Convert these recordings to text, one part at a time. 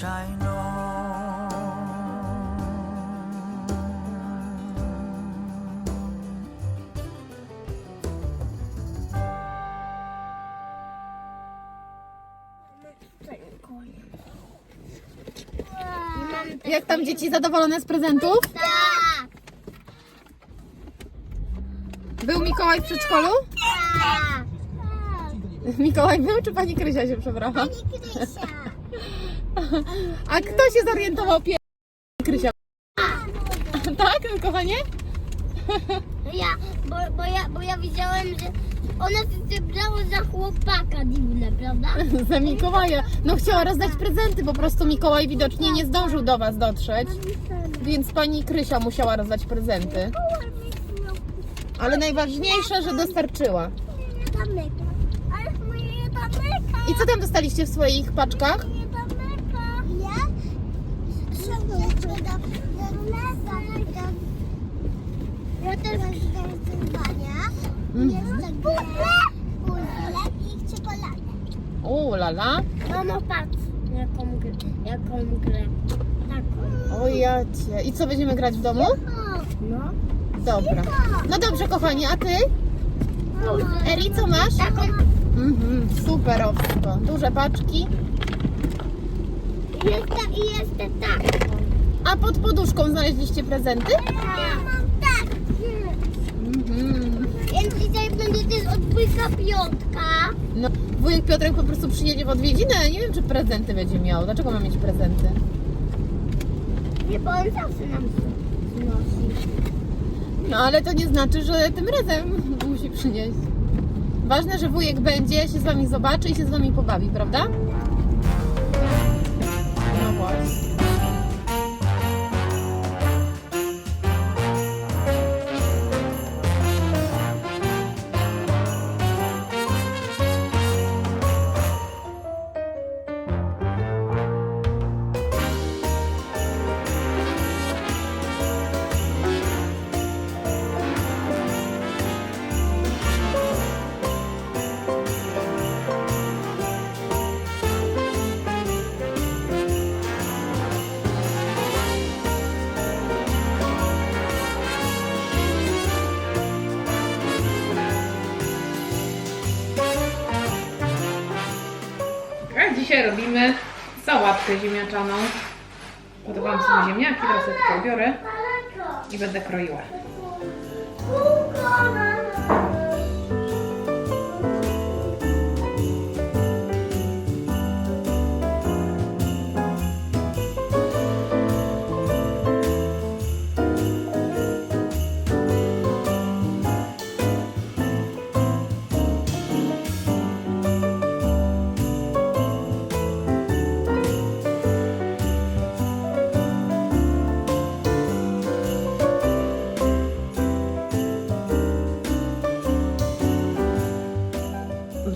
know. Jak tam dzieci zadowolone z prezentów? Tak, Był Mikołaj w przedszkolu? tak. Mikołaj był, czy pani Krysia się przebrała? Pani Krysia. A kto się zorientował pierwszy? Krysia. Tak, kochanie? Ja, bo, bo, ja, bo ja widziałem, że ona się przebrała za chłopaka dziwne, prawda? Za Mikołaja. No chciała rozdać prezenty, po prostu Mikołaj widocznie nie zdążył do was dotrzeć, więc pani Krysia musiała rozdać prezenty. Ale najważniejsze, że dostarczyła. I co tam dostaliście w swoich paczkach? Moje tamyka. Ja? Jeszcze do Ja też mam wyzwania. Jeszcze puzzle, puzzle i czekoladę. O, lala. Mamo, patrz, jaką grę. Jaką grę. Taką. O jacie. I co będziemy grać w domu? No. Dobra. No dobrze, kochani, a ty? Eri, co masz? Taką. Mhm, superowsko. Duże paczki. Jeszcze i jeszcze tak. A pod poduszką znaleźliście prezenty? Tak. Mhm. Więc dzisiaj będzie też od dwójka piątka. No, wujek Piotrek po prostu przyjedzie w odwiedziny, ale nie wiem, czy prezenty będzie miał. Dlaczego ma mieć prezenty? Nie, bo on zawsze nam znosi. No, ale to nie znaczy, że tym razem musi przynieść. Ważne, że wujek będzie, się z wami zobaczy i się z wami pobawi, prawda? No właśnie. Dzisiaj robimy sałatkę ziemniaczaną. Gotowałam sobie ziemniaki, teraz je biorę i będę kroiła.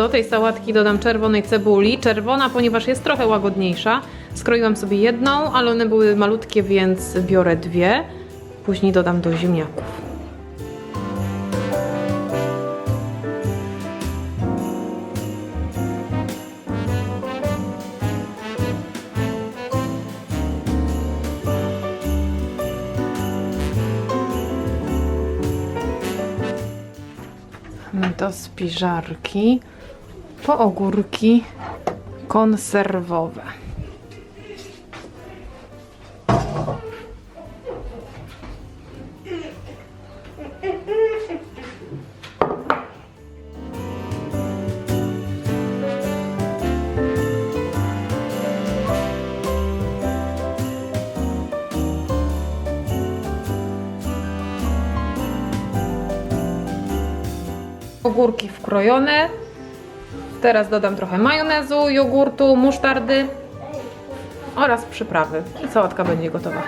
Do tej sałatki dodam czerwonej cebuli. Czerwona, ponieważ jest trochę łagodniejsza. Skroiłam sobie jedną, ale one były malutkie, więc biorę dwie. Później dodam do ziemniaków. do spiżarki po ogórki konserwowe. Ogórki wkrojone. Teraz dodam trochę majonezu, jogurtu, musztardy oraz przyprawy. I sałatka będzie gotowa.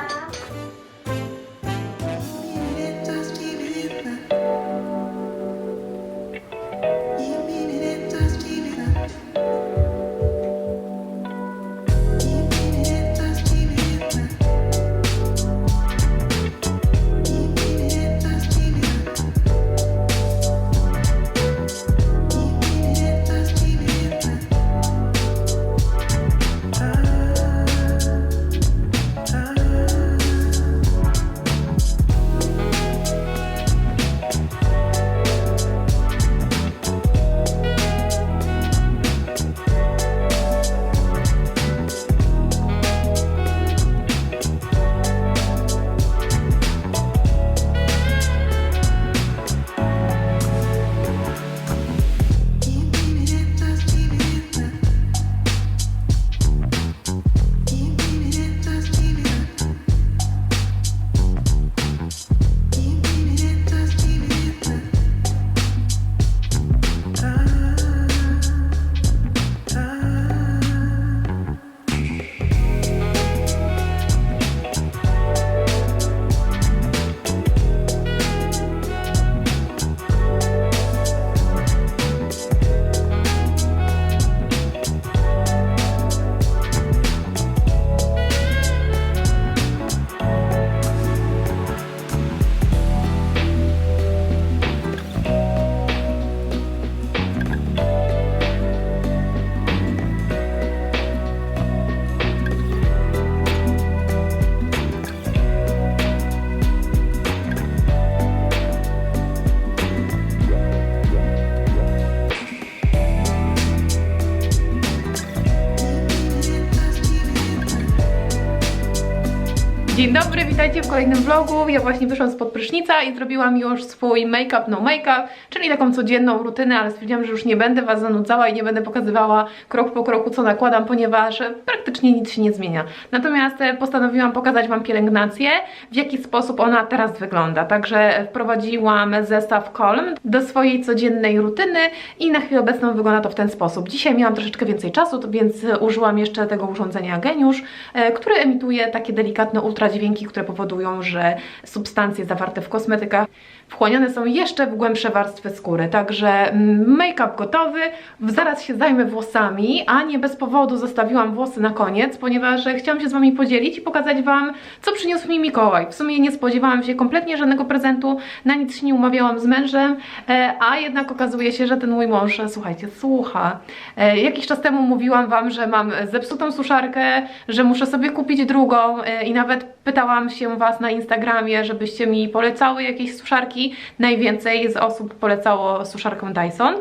Witajcie w kolejnym vlogu. Ja właśnie wyszłam spod prysznica i zrobiłam już swój make-up, no make-up, czyli taką codzienną rutynę, ale stwierdziłam, że już nie będę Was zanudzała i nie będę pokazywała krok po kroku, co nakładam, ponieważ praktycznie nic się nie zmienia. Natomiast e, postanowiłam pokazać Wam pielęgnację, w jaki sposób ona teraz wygląda. Także wprowadziłam zestaw Colm do swojej codziennej rutyny i na chwilę obecną wygląda to w ten sposób. Dzisiaj miałam troszeczkę więcej czasu, więc użyłam jeszcze tego urządzenia Geniusz, e, które emituje takie delikatne ultradźwięki, które powodują, że substancje zawarte w kosmetykach wchłaniane są jeszcze w głębsze warstwy skóry. Także make-up gotowy, zaraz się zajmę włosami, a nie bez powodu zostawiłam włosy na koniec, ponieważ chciałam się z Wami podzielić i pokazać Wam, co przyniósł mi Mikołaj. W sumie nie spodziewałam się kompletnie żadnego prezentu, na nic się nie umawiałam z mężem, e, a jednak okazuje się, że ten mój mąż, słuchajcie, słucha. E, Jakiś czas temu mówiłam Wam, że mam zepsutą suszarkę, że muszę sobie kupić drugą e, i nawet pytałam się Was na Instagramie, żebyście mi polecały jakieś suszarki. Najwięcej z osób polecało suszarkę Dyson.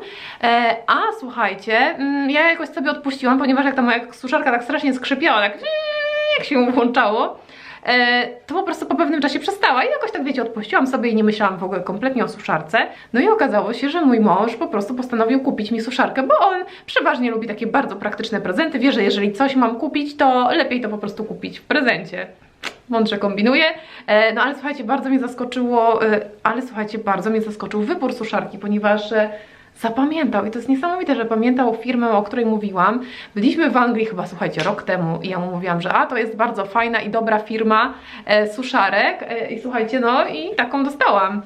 E, A słuchajcie, mm, ja jakoś sobie odpuściłam, ponieważ jak ta moja suszarka tak strasznie skrzypiała, tak jak się włączało, e, to po prostu po pewnym czasie przestała i jakoś tak wiecie, odpuściłam sobie i nie myślałam w ogóle kompletnie o suszarce. No i okazało się, że mój mąż po prostu postanowił kupić mi suszarkę, bo on przeważnie lubi takie bardzo praktyczne prezenty. Wie, że jeżeli coś mam kupić, to lepiej to po prostu kupić w prezencie mądrze kombinuję. E, No ale słuchajcie, bardzo mnie zaskoczyło, e, ale słuchajcie, bardzo mnie zaskoczył wybór suszarki, ponieważ e, zapamiętał i to jest niesamowite, że pamiętał firmę, o której mówiłam. Byliśmy w Anglii chyba, słuchajcie, rok temu i ja mu mówiłam, że a, to jest bardzo fajna i dobra firma e, suszarek e, i słuchajcie, no i taką dostałam.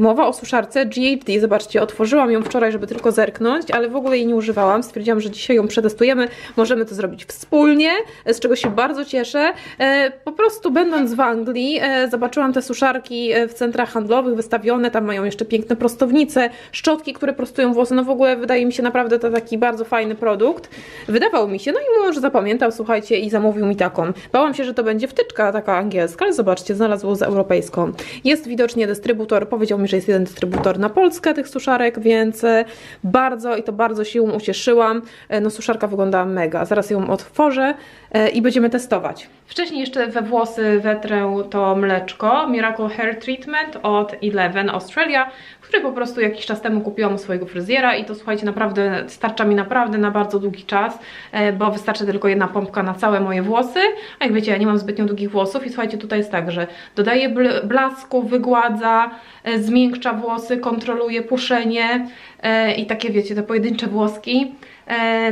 Mowa o suszarce GHD, zobaczcie, otworzyłam ją wczoraj, żeby tylko zerknąć, ale w ogóle jej nie używałam. Stwierdziłam, że dzisiaj ją przetestujemy. Możemy to zrobić wspólnie, z czego się bardzo cieszę. E, po prostu będąc w Anglii, e, zobaczyłam te suszarki e, w centrach handlowych wystawione, tam mają jeszcze piękne prostownice, szczotki, które prostują włosy. No w ogóle wydaje mi się naprawdę to taki bardzo fajny produkt. Wydawał mi się, no i może zapamiętał, słuchajcie, i zamówił mi taką. Bałam się, że to będzie wtyczka taka angielska, ale zobaczcie, znalazł z europejską. Jest widocznie dystrybutor, powiedział mi, że jest jeden dystrybutor na Polskę tych suszarek, więc e, bardzo i to bardzo się ucieszyłam. E, No suszarka wygląda mega. Zaraz ją otworzę e, i będziemy testować. Wcześniej jeszcze we włosy wetrę to mleczko Miracle Hair Treatment od Eleven Australia, który po prostu jakiś czas temu kupiłam u swojego fryzjera i to słuchajcie, naprawdę starcza mi naprawdę na bardzo długi czas, e, bo wystarczy tylko jedna pompka na całe moje włosy, a jak wiecie, ja nie mam zbytnio długich włosów i słuchajcie, tutaj jest tak, że dodaje bl- blasku, wygładza, e, zmiękcza włosy, kontroluje puszenie e, i takie wiecie, te pojedyncze włoski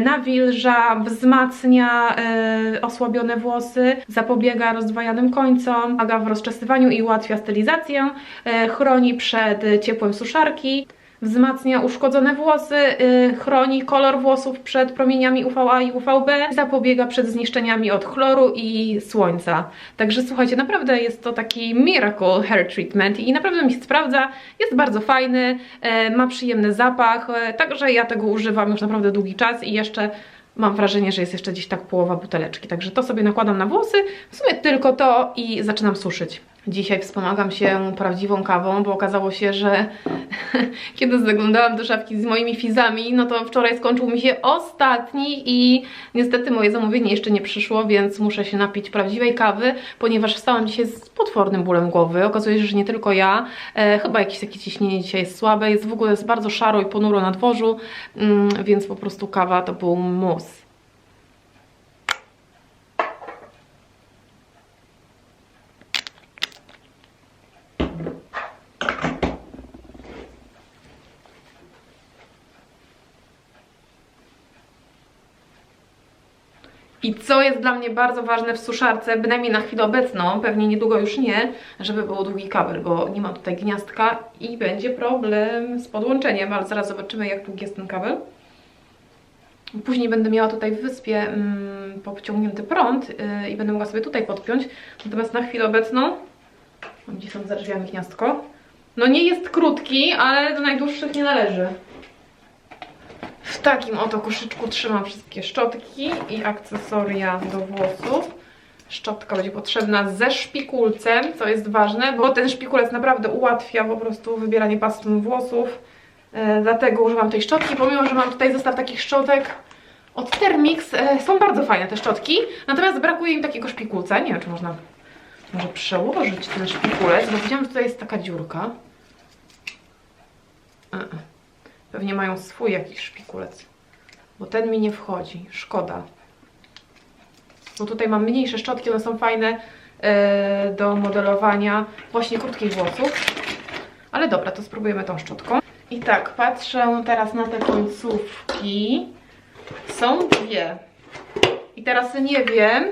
nawilża, wzmacnia e, osłabione włosy, zapobiega rozdwajanym końcom, pomaga w rozczesywaniu i ułatwia stylizację, e, chroni przed e, ciepłem suszarki, wzmacnia uszkodzone włosy, e, chroni kolor włosów przed promieniami UVA i UVB, zapobiega przed zniszczeniami od chloru i słońca. Także słuchajcie, naprawdę jest to taki miracle hair treatment i naprawdę mi się sprawdza, jest bardzo fajny, e, ma przyjemny zapach, e, także ja tego używam już naprawdę długi czas i jeszcze mam wrażenie, że jest jeszcze gdzieś tak połowa buteleczki, także to sobie nakładam na włosy, w sumie tylko to i zaczynam suszyć. Dzisiaj wspomagam się prawdziwą kawą, bo okazało się, że kiedy zaglądałam do szafki z moimi fizami, no to wczoraj skończył mi się ostatni i niestety moje zamówienie jeszcze nie przyszło, więc muszę się napić prawdziwej kawy, ponieważ wstałam dzisiaj z potwornym bólem głowy. Okazuje się, że nie tylko ja, e, chyba jakieś takie ciśnienie dzisiaj jest słabe, jest w ogóle jest bardzo szaro i ponuro na dworzu, mm, więc po prostu kawa to był mus. I co jest dla mnie bardzo ważne w suszarce, bynajmniej na chwilę obecną, pewnie niedługo już nie, żeby był długi kabel, bo nie ma tutaj gniazdka i będzie problem z podłączeniem, ale zaraz zobaczymy jak długi jest ten kabel. Później będę miała tutaj w wyspie mm, podciągnięty prąd yy, i będę mogła sobie tutaj podpiąć, natomiast na chwilę obecną, gdzie są za drzwiami gniazdko, no nie jest krótki, ale do najdłuższych nie należy. Takim oto koszyczku trzymam wszystkie szczotki i akcesoria do włosów. Szczotka będzie potrzebna ze szpikulcem, co jest ważne, bo ten szpikulec naprawdę ułatwia po prostu wybieranie pasm włosów. E, dlatego używam tej szczotki, pomimo, że mam tutaj zestaw takich szczotek od Thermix. E, są bardzo fajne te szczotki, natomiast brakuje im takiego szpikulca. Nie wiem, czy można Może przełożyć ten szpikulec, bo widziałam, że tutaj jest taka dziurka. E, e. Pewnie mają swój jakiś szpikulec. Bo ten mi nie wchodzi. Szkoda. Bo tutaj mam mniejsze szczotki, one są fajne e, do modelowania właśnie krótkich włosów. Ale dobra, to spróbujemy tą szczotką. I tak, patrzę teraz na te końcówki. Są dwie. I teraz nie wiem,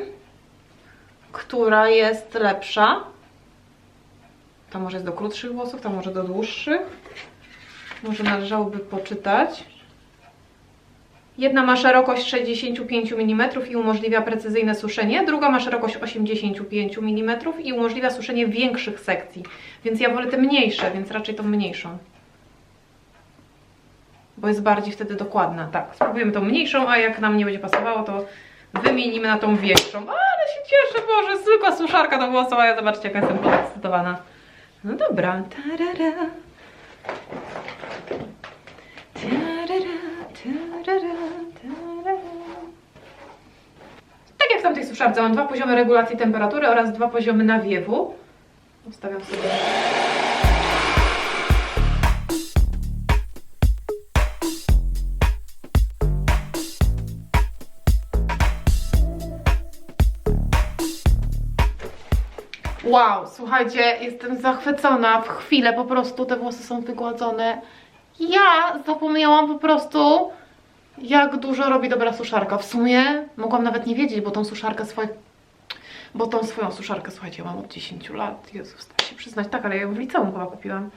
która jest lepsza. Ta może jest do krótszych włosów, ta może do dłuższych. Może należałoby poczytać. Jedna ma szerokość 65 mm i umożliwia precyzyjne suszenie, druga ma szerokość 85 mm i umożliwia suszenie większych sekcji. Więc ja wolę te mniejsze, więc raczej tą mniejszą. Bo jest bardziej wtedy dokładna. Tak, spróbujemy tą mniejszą, a jak nam nie będzie pasowało, to wymienimy na tą większą. Ale się cieszę, Boże, zwykła suszarka do włosów, a ja zobaczcie, jaka jestem podekscytowana. No dobra. Tarara, Tamtej suszarce mam dwa poziomy regulacji temperatury oraz dwa poziomy nawiewu. Ustawiam sobie. Wow, słuchajcie, jestem zachwycona. W chwilę po prostu te włosy są wygładzone. Ja zapomniałam po prostu, jak dużo robi dobra suszarka. W sumie mogłam nawet nie wiedzieć, bo tą suszarkę swoją. Bo tą swoją suszarkę, słuchajcie, mam od 10 lat. Jezus, wstać się przyznać. Tak, ale ja ją w liceum chyba kupiłam.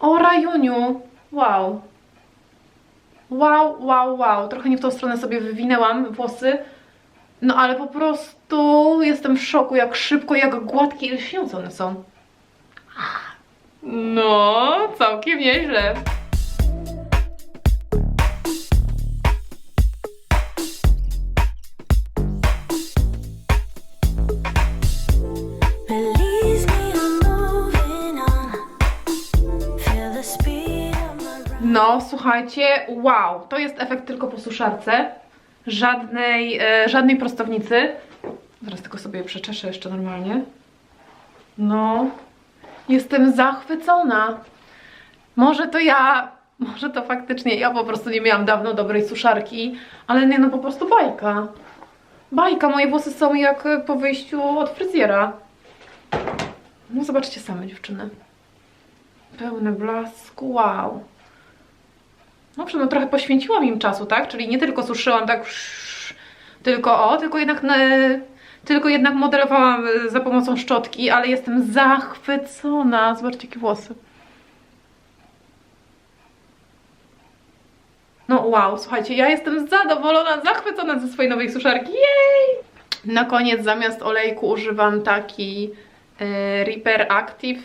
O, Rajuniu! Wow. Wow, wow, wow. Trochę nie w tą stronę sobie wywinęłam włosy. No ale po prostu jestem w szoku, jak szybko, jak gładkie i lśniące one są. No, całkiem nieźle. No, słuchajcie, wow, to jest efekt tylko po suszarce. Żadnej, e, żadnej prostownicy. Zaraz tylko sobie przeczeszę jeszcze normalnie. No, jestem zachwycona. Może to ja, może to faktycznie ja po prostu nie miałam dawno dobrej suszarki, ale nie no, po prostu bajka. Bajka, moje włosy są jak po wyjściu od fryzjera. No zobaczcie same dziewczyny. Pełne blasku, wow. No, no trochę poświęciłam im czasu, tak? Czyli nie tylko suszyłam tak tylko o, tylko jednak na- tylko jednak modelowałam y, za pomocą szczotki, ale jestem zachwycona. Zobaczcie jakie włosy. No wow, słuchajcie, ja jestem zadowolona, zachwycona ze swojej nowej suszarki. Jej! Na koniec zamiast olejku używam taki e, Reaper Active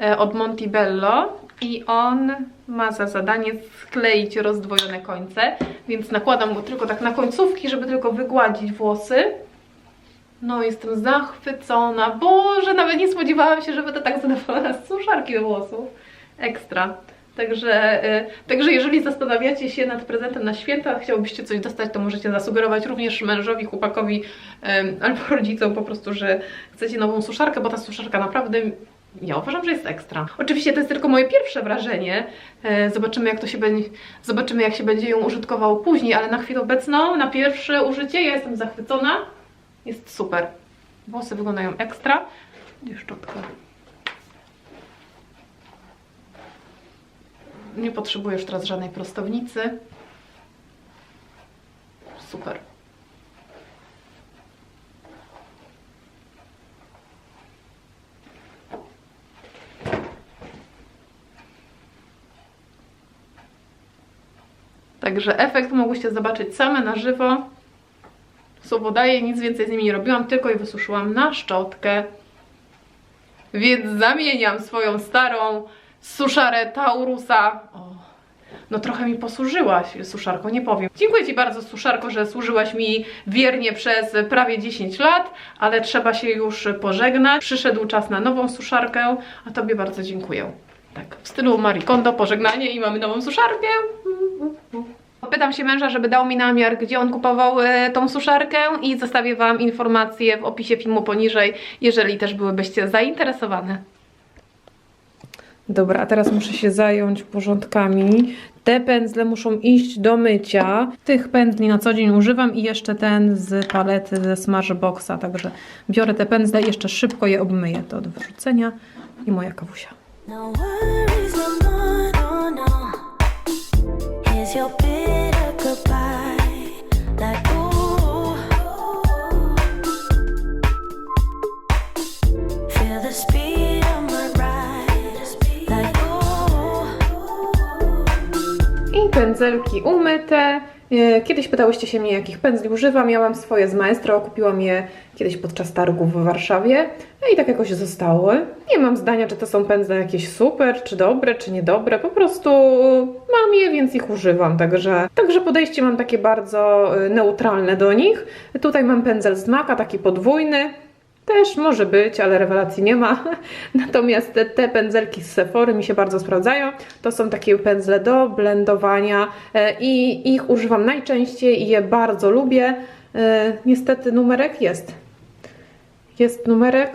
e, od Montebello i on ma za zadanie skleić rozdwojone końce, więc nakładam go tylko tak na końcówki, żeby tylko wygładzić włosy. No, jestem zachwycona. Boże, nawet nie spodziewałam się, że będę tak zadowolona z suszarki do włosów. Ekstra. Także, y, także jeżeli zastanawiacie się nad prezentem na święta, chciałobyście coś dostać, to możecie zasugerować również mężowi, chłopakowi em, albo rodzicom po prostu, że chcecie nową suszarkę, bo ta suszarka naprawdę ja uważam, że jest ekstra. Oczywiście to jest tylko moje pierwsze wrażenie. E, Zobaczymy jak to się będzie, zobaczymy jak się będzie ją użytkowało później, ale na chwilę obecną, na pierwsze użycie ja jestem zachwycona. Jest super. Włosy wyglądają ekstra. Gdzie szczotka? Nie potrzebuję już teraz żadnej prostownicy. Super. Także efekt mogłyście zobaczyć same na żywo. Słowo daję, nic więcej z nimi nie robiłam, tylko je wysuszyłam na szczotkę. Więc zamieniam swoją starą suszarę Taurusa. O, no trochę mi posłużyłaś, suszarko, nie powiem. Dziękuję Ci bardzo, suszarko, że służyłaś mi wiernie przez prawie 10 lat, ale trzeba się już pożegnać. Przyszedł czas na nową suszarkę, a Tobie bardzo dziękuję. Tak, w stylu Marie Kondo, pożegnanie i mamy nową suszarkę. Pytam się męża, żeby dał mi namiar, gdzie on kupował e, tą suszarkę i zostawię Wam informacje w opisie filmu poniżej, jeżeli też byłybyście zainteresowane. Dobra, a teraz muszę się zająć porządkami. Te pędzle muszą iść do mycia. Tych pędzli na co dzień używam i jeszcze ten z palety ze Smashboxa, także biorę te pędzle i jeszcze szybko je obmyję. To do wyrzucenia i moja kawusia. Ooh. I pędzelki umyte. E, Kiedyś pytałyście się mnie, jakich pędzli używam. Ja mam swoje z Maestro, kupiłam je kiedyś podczas targów w Warszawie. No i tak jakoś zostały. Nie mam zdania, czy to są pędzle jakieś super, czy dobre, czy niedobre. Po prostu mam je, więc ich używam. Także, także podejście mam takie bardzo e, neutralne do nich. Tutaj mam pędzel z Maka, taki podwójny. Też może być, ale rewelacji nie ma. Natomiast te, te pędzelki z Sephory mi się bardzo sprawdzają. To są takie pędzle do blendowania e, i ich używam najczęściej i je bardzo lubię. E, Niestety numerek jest. Jest numerek.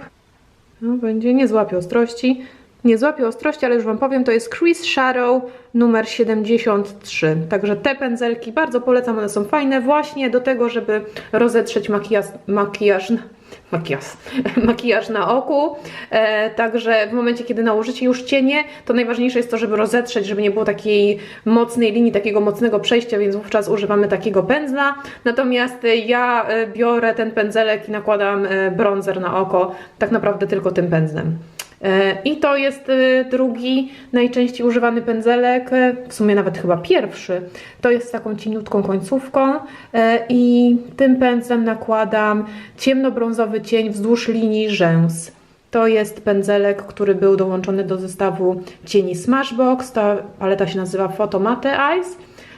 No, będzie, nie złapie ostrości. Nie złapie ostrości, ale już Wam powiem, to jest Chris Shadow numer 73. Także te pędzelki bardzo polecam, one są fajne właśnie do tego, żeby rozetrzeć makijaż, makijaż, makijaż, makijaż na oku. E, także w momencie, kiedy nałożycie już cienie, to najważniejsze jest to, żeby rozetrzeć, żeby nie było takiej mocnej linii, takiego mocnego przejścia, więc wówczas używamy takiego pędzla. Natomiast e, ja e, biorę ten pędzelek i nakładam e, bronzer na oko, tak naprawdę tylko tym pędzlem. E, I to jest e, drugi najczęściej używany pędzelek, e, w sumie nawet chyba pierwszy. To jest z taką cieniutką końcówką i tym pędzlem nakładam ciemnobrązowy cień wzdłuż linii rzęs. To jest pędzelek, który był dołączony do zestawu cieni Smashbox. Ta paleta się nazywa Photo Matte Eyes.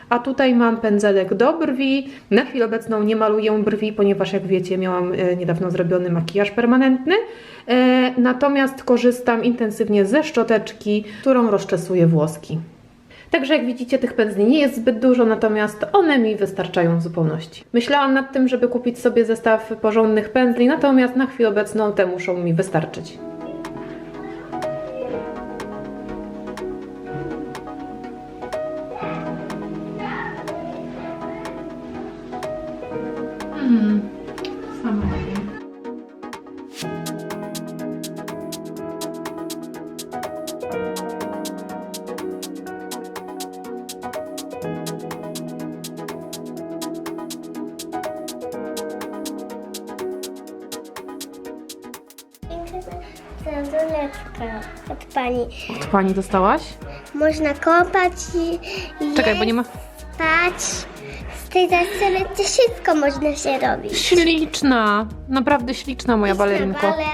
A tutaj mam pędzelek do brwi. Na chwilę obecną nie maluję brwi, ponieważ jak wiecie, miałam e, niedawno zrobiony makijaż permanentny. E, Natomiast korzystam intensywnie ze szczoteczki, którą rozczesuję włoski. Także jak widzicie, tych pędzli nie jest zbyt dużo, natomiast one mi wystarczają w zupełności. Myślałam nad tym, żeby kupić sobie zestaw porządnych pędzli, natomiast na chwilę obecną te muszą mi wystarczyć. Pani. Dostałaś? Można kopać i i Czekaj, bo nie ma. spać. Z tej zasady to wszystko można się robić. Śliczna! Naprawdę śliczna moja balerinko. Balet.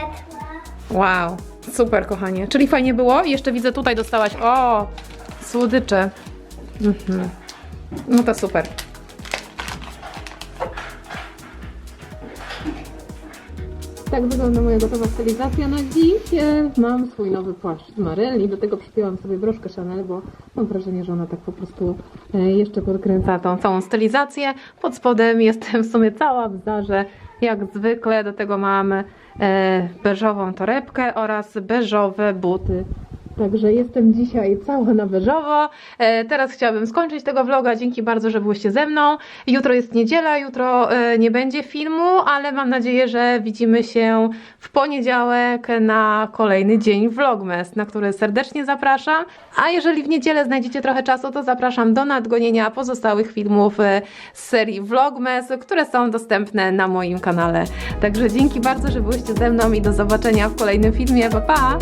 Wow, super kochanie. Czyli fajnie było? Jeszcze widzę tutaj dostałaś. O, słodycze. Mhm. No to super. Tak wygląda moja gotowa stylizacja na dziś. E, Mam swój nowy płaszcz z Marelli, do tego przypięłam sobie broszkę Chanel, bo mam wrażenie, że ona tak po prostu e, jeszcze podkręca tą całą stylizację. Pod spodem jestem w sumie cała w zarze, jak zwykle. Do tego mam e, beżową torebkę oraz beżowe buty. Także jestem dzisiaj cała na beżowo. E, teraz chciałabym skończyć tego vloga. Dzięki bardzo, że byłyście ze mną. Jutro jest niedziela, jutro e, nie będzie filmu, ale mam nadzieję, że widzimy się w poniedziałek na kolejny dzień Vlogmas, na który serdecznie zapraszam. A jeżeli w niedzielę znajdziecie trochę czasu, to zapraszam do nadgonienia pozostałych filmów e, z serii Vlogmas, które są dostępne na moim kanale. Także dzięki bardzo, że byłyście ze mną i do zobaczenia w kolejnym filmie. Pa, pa!